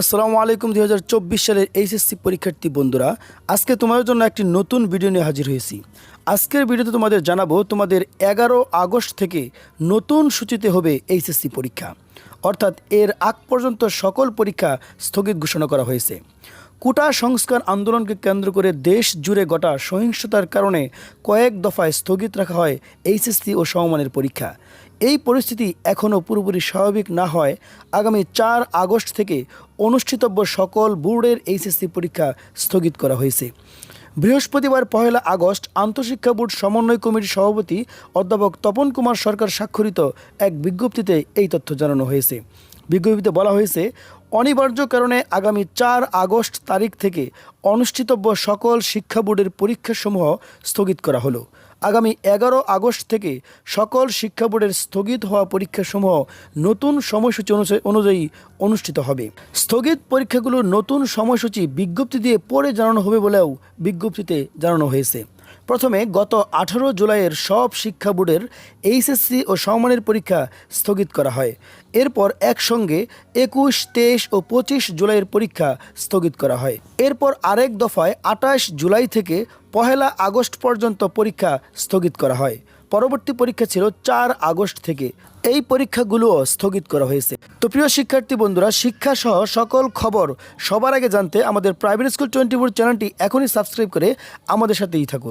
আসসালামু আলাইকুম দুই হাজার চব্বিশ সালের এইচএসসি পরীক্ষার্থী বন্ধুরা, আজকে তোমাদের জন্য একটি নতুন ভিডিও নিয়ে হাজির হয়েছি। আজকের ভিডিওতে তোমাদের জানাব তোমাদের এগারো আগস্ট থেকে নতুন সূচিতে হবে এইচএসসি পরীক্ষা। অর্থাৎ এর আগ পর্যন্ত সকল পরীক্ষা স্থগিত ঘোষণা করা হয়েছে। কোটা সংস্কার আন্দোলনকে কেন্দ্র করে দেশ জুড়ে ঘটা সহিংসতার কারণে কয়েক দফায় স্থগিত রাখা হয় এইচএসসি ও সমমানের পরীক্ষা। এই পরিস্থিতি এখনও পুরোপুরি স্বাভাবিক না হয়। আগামী চার আগস্ট থেকে অনুষ্ঠিতব্য সকল বোর্ডের এইচএসসি পরীক্ষা স্থগিত করা হয়েছে। বৃহস্পতিবার পহেলা আগস্ট আন্তঃশিক্ষা বোর্ড সমন্বয় কমিটির সভাপতি অধ্যাপক তপন কুমার সরকার স্বাক্ষরিত এক বিজ্ঞপ্তিতে এই তথ্য জানানো হয়েছে। বিজ্ঞপ্তিতে বলা হয়েছে অনিবার্য কারণে আগামী চার আগস্ট তারিখ থেকে অনুষ্ঠিতব্য সকল শিক্ষা বোর্ডের পরীক্ষাসমূহ স্থগিত করা হলো। আগামী এগারো আগস্ট থেকে সকল শিক্ষা বোর্ডের স্থগিত হওয়া পরীক্ষাসমূহ নতুন সময়সূচি অনুযায়ী- অনুষ্ঠিত হবে। স্থগিত পরীক্ষাগুলোর নতুন সময়সূচি বিজ্ঞপ্তি দিয়ে পরে জানানো হবে বলেও বিজ্ঞপ্তিতে জানানো হয়েছে। প্রথমে গত আঠারো জুলাইয়ের সব শিক্ষা বোর্ডের এইচএসসি ও সমমানের পরীক্ষা স্থগিত করা হয়। এরপর একসঙ্গে একুশ, তেইশ ও পঁচিশ জুলাইয়ের পরীক্ষা স্থগিত করা হয়। এরপর আরেক দফায় আঠাশ জুলাই থেকে পহেলা আগস্ট পর্যন্ত পরীক্ষা স্থগিত করা হয়। পরবর্তী পরীক্ষা ছিল চার আগস্ট থেকে। এই পরীক্ষাগুলোও স্থগিত করা হয়েছে। তো প্রিয় শিক্ষার্থী বন্ধুরা শিক্ষা সহ সকল খবর সবার আগে জানতে আমাদের প্রাইভেট স্কুল টোয়েন্টি ফোর চ্যানেলটি এখনই সাবস্ক্রাইব করে আমাদের সাথেই থাকুন।